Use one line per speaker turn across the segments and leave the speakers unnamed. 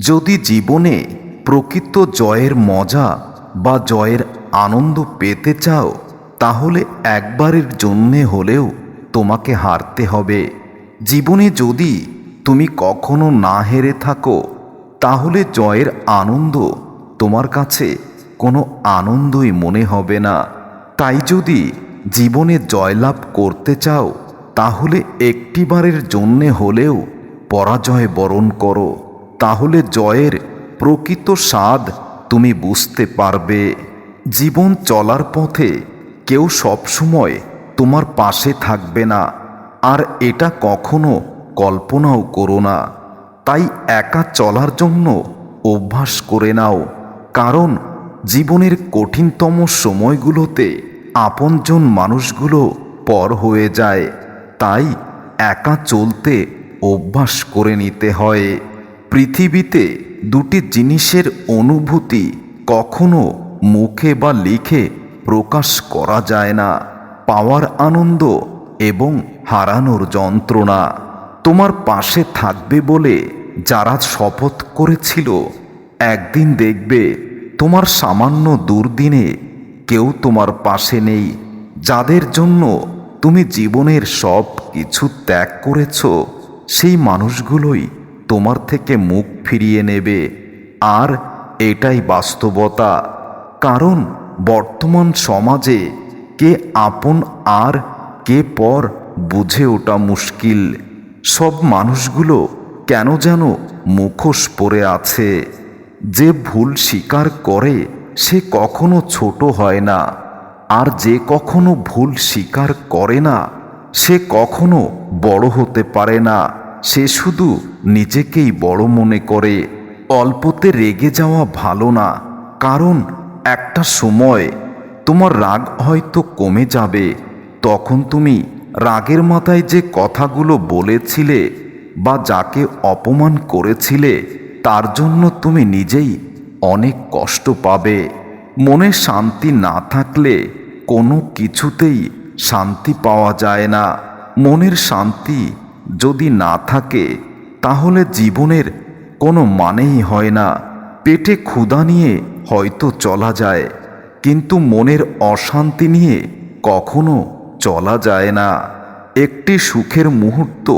যদি জীবনে প্রকৃত জয়ের মজা বা জয়ের আনন্দ পেতে চাও, তাহলে একবারের জন্যে হলেও তোমাকে হারতে হবে। জীবনে যদি তুমি কখনো না হেরে থাকো, তাহলে জয়ের আনন্দ তোমার কাছে কোনো আনন্দই মনে হবে না। তাই যদি জীবনে জয়লাভ করতে চাও, তাহলে একটিবারের জন্যে হলেও পরাজয় বরণ করো। তাহলে জয়ের প্রকৃত স্বাদ তুমি বুঝতে পারবে। জীবন চলার পথে কেউ সবসময় তোমার পাশে থাকবে না, আর এটা কখনো কল্পনাও করো না। তাই একা চলার জন্য অভ্যাস করে নাও, কারণ জীবনের কঠিনতম সময়গুলোতে আপনজন মানুষগুলো পর হয়ে যায়। তাই একা চলতে অভ্যাস করে নিতে হয়। পৃথিবীতে দুটি জিনিসের অনুভূতি কখনো মুখে বা লিখে প্রকাশ করা যায় না। পাওয়ার আনন্দ এবং হারানোর যন্ত্রণা তোমার পাশে থাকবে বলে যারা শপথ করেছিল, একদিন দেখবে তোমার সামান্য দুর্দিনে কেউ তোমার পাশে নেই। যাদের জন্য তুমি জীবনের সব কিছু ত্যাগ করেছ, সেই মানুষগুলোই তোমার থেকে মুখ ফিরিয়ে নেবে। আর এটাই বাস্তবতা। কারণ বর্তমান সমাজে কে আপন আর কে পর বুঝে ওঠা মুশকিল। সব মানুষগুলো কেন যেন মুখোশ পরে আছে। যে ভুল স্বীকার করে সে কখনো ছোট হয় না। আর যে কখনো ভুল স্বীকার করে না, সে কখনো বড় হতে পারে না। সে শুধু নিজেকেই বড় মনে করে। অল্পতে রেগে যাওয়া ভালো না, কারণ একটা সময় তোমার রাগ হয়তো কমে যাবে। তখন তুমি রাগের মাথায় যে কথাগুলো বলেছিলে বা যাকে অপমান করেছিলে, তার জন্য তুমি নিজেই অনেক কষ্ট পাবে। মনে শান্তি না থাকলে কোনো কিছুতেই শান্তি পাওয়া যায় না। মনের শান্তি যদি না থাকে, তাহলে জীবনের কোনো মানেই হয় না। পেটে ক্ষুধা নিয়ে হয়তো চলা যায়, কিন্তু মনের অশান্তি নিয়ে কখনো চলা যায় না। একটি সুখের মুহূর্ত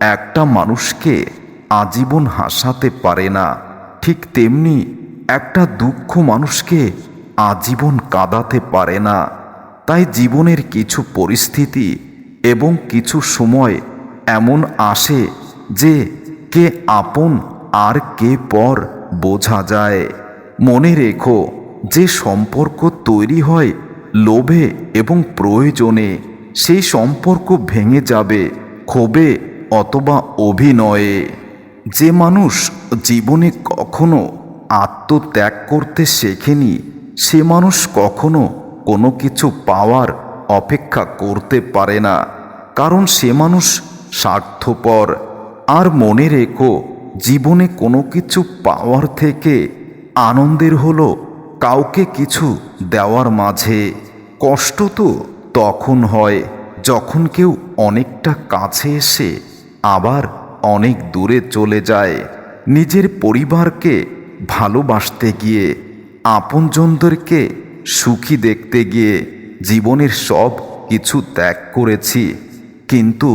একটা মানুষকে আজীবন হাসাতে পারে না। ঠিক তেমনি একটা দুঃখ মানুষকে আজীবন কাঁদাতে পারে না। তাই জীবনের কিছু পরিস্থিতি এবং কিছু সময় এমন আসে যে কে আপন আর কে পর বোঝা যায়। মনে রেখো, যে সম্পর্ক তৈরি হয় লোভে এবং প্রয়োজনে, সেই সম্পর্ক ভেঙে যাবে ক্ষোভে অথবা অভিনয়ে। যে মানুষ জীবনে কখনো আত্মত্যাগ করতে শেখেনি, সে মানুষ কখনো কোনো কিছু পাওয়ার অপেক্ষা করতে পারে না, কারণ সে মানুষ স্বার্থপর। আর মনে রেখো, জীবনে কোনো কিছু পাওয়ার থেকে আনন্দের হলো কাউকে কিছু দেওয়ার মাঝে। কষ্ট তো তখন হয় যখন কেউ অনেকটা কাছে এসে আবার অনেক দূরে চলে যায়। নিজের পরিবারকে ভালোবাসতে গিয়ে, আপনজনদেরকে সুখী দেখতে গিয়ে জীবনের সব কিছু ত্যাগ করেছি। কিন্তু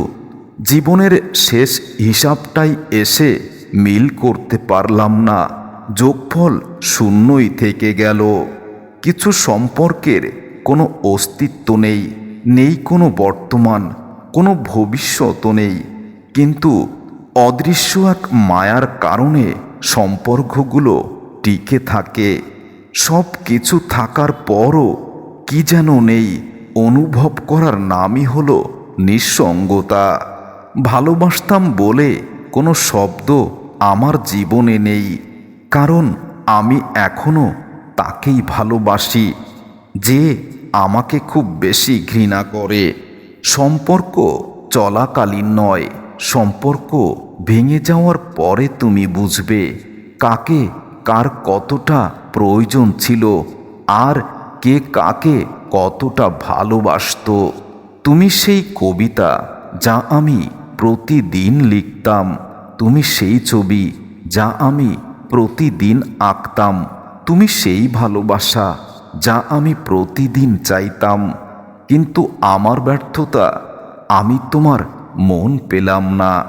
জীবনের শেষ হিসাবটাই এসে মিল করতে পারলাম না। যোগফল শূন্যই থেকে গেল। কিছু সম্পর্কের কোনো অস্তিত্ব নেই নেই কোনো বর্তমান, কোনো ভবিষ্যৎ নেই। কিন্তু অদৃশ্য এক মায়ার কারণে সম্পর্কগুলো টিকে থাকে। সব কিছু থাকার পরও কি যেন নেই, অনুভব করার নামই হলো নিঃসঙ্গতা। ভালোবাসতাম বলে কোনো শব্দ আমার জীবনে নেই। কারণ আমি এখনও তাকেই ভালোবাসি, যে আমাকে খুব বেশি ঘৃণা করে। সম্পর্ক চলাকালীন নয়, সম্পর্ক ভেঙে যাওয়ার পরে তুমি বুঝবে কাকে কার কতটা প্রয়োজন ছিল আর কে কাকে কতটা ভালোবাসতো। তুমি সেই কবিতা যা আমি প্রতিদিন লিখতাম। তুমি সেই ছবি যা আমি প্রতিদিন আঁকতাম। তুমি সেই ভালোবাসা যা আমি প্রতিদিন চাইতাম। কিন্তু আমার ব্যর্থতা, আমি তোমার মন পেলাম না।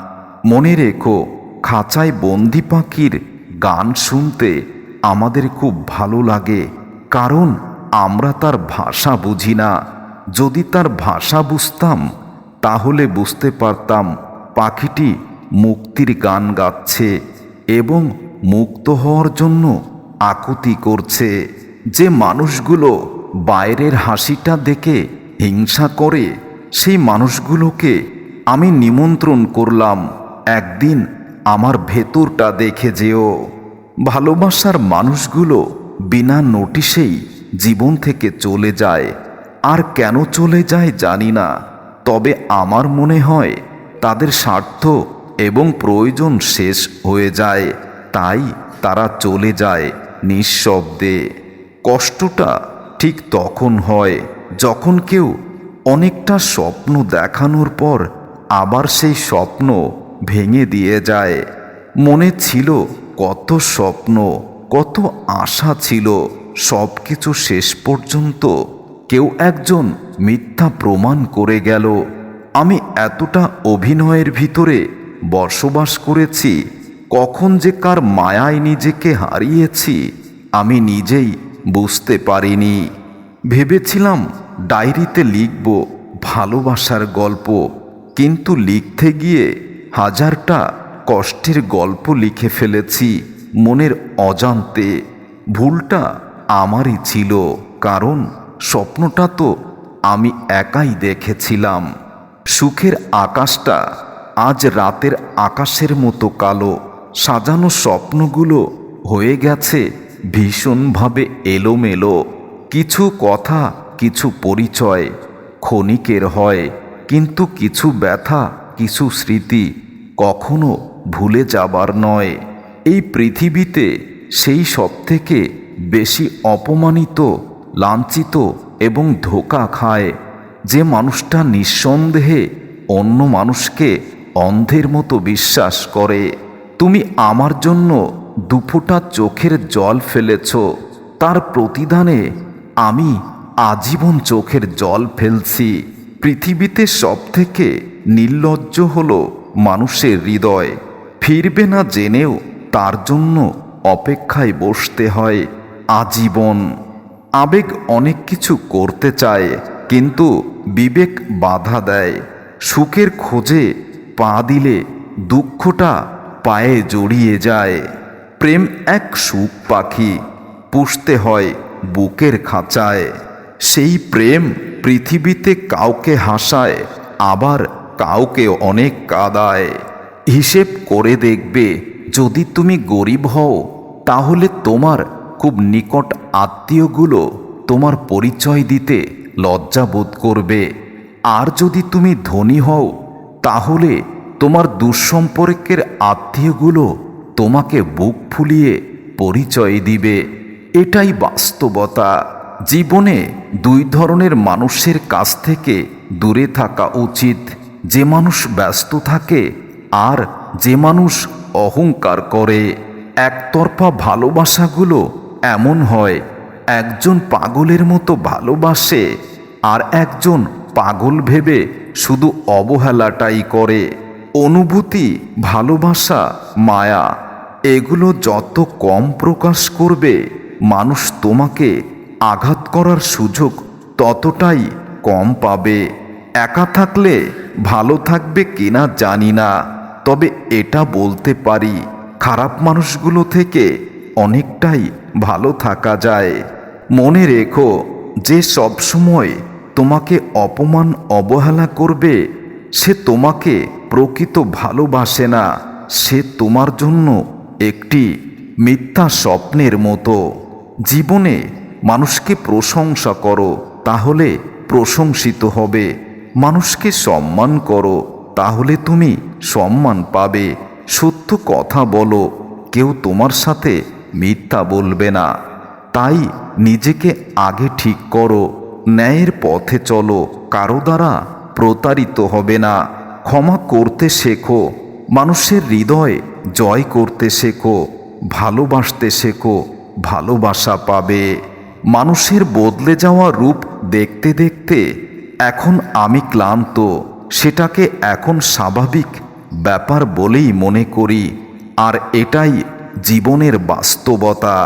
মনে রেখো, খাঁচায় বন্দি পাখির গান শুনতে আমাদের খুব ভালো লাগে। কারণ আমরা তার ভাষা বুঝি না। যদি তার ভাষা বুঝতাম তাহলে বুঝতে পারতাম পাখিটি মুক্তির গান গাচ্ছে এবং মুক্ত হওয়ার জন্য আকুতি করছে। যে মানুষগুলো বাইরের হাসিটা দেখে হিংসা করে, সেই মানুষগুলোকে আমি নিমন্ত্রণ করলাম, একদিন আমার ভেতরটা দেখে যেও। ভালোবাসার মানুষগুলো বিনা নোটিশেই জীবন থেকে চলে যায়, আর কেন চলে যায় জানি না। তবে আমার মনে হয় তাদের স্বার্থ এবং প্রয়োজন শেষ হয়ে যায়, তাই তারা চলে যায় নিঃশব্দে। কষ্টটা ঠিক তখন হয় যখন কেউ অনেকটা স্বপ্ন দেখানোর পর আবার সেই স্বপ্ন ভেঙে দিয়ে যায়। মনে ছিল কত স্বপ্ন, কত আশা ছিল সব কিছু শেষ পর্যন্ত কেউ একজন মিথ্যা প্রমাণ করে গেল। আমি এতটা অভিনয়ের ভিতরে বসবাস করেছি, কখন যে কার মায়ায় নিজেকে হারিয়েছি, আমি নিজেই বুঝতে পারিনি। ভেবেছিলাম ডায়েরিতে লিখব ভালোবাসার গল্প, কিন্তু লিখতে গিয়ে হাজারটা কষ্টের গল্প লিখে ফেলেছি মনের অজান্তে। ভুলটা আমারই ছিল, কারণ স্বপ্নটা তো আমি একাই দেখেছিলাম। সুখের আকাশটা আজ রাতের আকাশের মতো কালো। সাজানো স্বপ্নগুলো হয়ে গেছে ভীষণভাবে এলোমেলো। কিছু কথা, কিছু পরিচয় ক্ষণিকের হয়, কিন্তু কিছু ব্যথা, কিছু স্মৃতি কখনো ভুলে যাবার নয়। এই পৃথিবীতে সেই সব থেকে বেশি অপমানিত, লাঞ্ছিত এবং ধোকা খায় যে মানুষটা নিঃসন্দেহে অন্য মানুষকে অন্ধের মতো বিশ্বাস করে। তুমি আমার জন্য দুফোঁটা চোখের জল ফেলেছ। তার প্রতিদানে আমি আজীবন চোখের জল ফেলছি। পৃথিবীতে সবথেকে নির্লজ্জ হল মানুষের হৃদয়। ফিরবে না জেনেও তার জন্য অপেক্ষায় বসতে হয় আজীবন। আবেগ অনেক কিছু করতে চায়, কিন্তু বিবেক বাধা দেয়। সুখের খোঁজে পা দিলে দুঃখটা পায়ে জড়িয়ে যায়। প্রেম এক সুখ পাখি, পুষতে হয় বুকের খাঁচায়। সেই প্রেম পৃথিবীতে কাউকে হাসায়, আবার কাউকে অনেক কাদায়। হিসেব করে দেখবে, যদি তুমি গরিব হও, তাহলে তোমার খুব নিকট আত্মীয়গুলো তোমার পরিচয় দিতে লজ্জা বোধ করবে। আর যদি তুমি ধনী হও, তাহলে তোমার দুঃসম্পর্কের আত্মীয়গুলো তোমাকে বুক ফুলিয়ে পরিচয় দিবে। এটাই বাস্তবতা। জীবনে দুই ধরনের মানুষের কাছ থেকে দূরে থাকা উচিত। যে মানুষ ব্যস্ত থাকে আর যে মানুষ অহংকার করে। একতরফা ভালোবাসাগুলো এমন হয়, একজন পাগলের মতো ভালোবাসে আর একজন পাগল ভেবে শুধু অবহেলাটাই করে। অনুভূতি, ভালোবাসা, মায়া, এগুলো যত কম প্রকাশ করবে, মানুষ তোমাকে আঘাত করার সুযোগ ততটাই কম পাবে। একা থাকলে ভালো থাকবে কিনা জানি না, তবে এটা বলতে পারি, খারাপ মানুষগুলো থেকে অনেকটাই ভালো থাকা যায়। মনে রেখো যে সবসময় তোমাকে অপমান, অবহেলা করবে, সে তোমাকে প্রকৃত ভালোবাসে না। সে তোমার জন্য একটি মিথ্যা স্বপ্নের মতো। জীবনে মানুষকে প্রশংসা করো, তাহলে প্রশংসিত হবে। মানুষকে সম্মান করো, তাহলে তুমি সম্মান পাবে। সত্য কথা বলো, কেউ তোমার সাথে মিথ্যা বলবে না। তাই নিজেকে আগে ঠিক করো, ন্যায়ের পথে চলো, কারও দ্বারা প্রতারিত হবে না। ক্ষমা করতে শেখো, মানুষের হৃদয় জয় করতে শেখো, ভালোবাসতে শেখো, ভালোবাসা পাবে। মানুষের বদলে যাওয়া রূপ দেখতে দেখতে, এখন আমি ক্লান্ত, সেটাকে এখন স্বাভাবিক ব্যাপার বলেই মনে করি, আর এটাই জীবনের বাস্তবতা।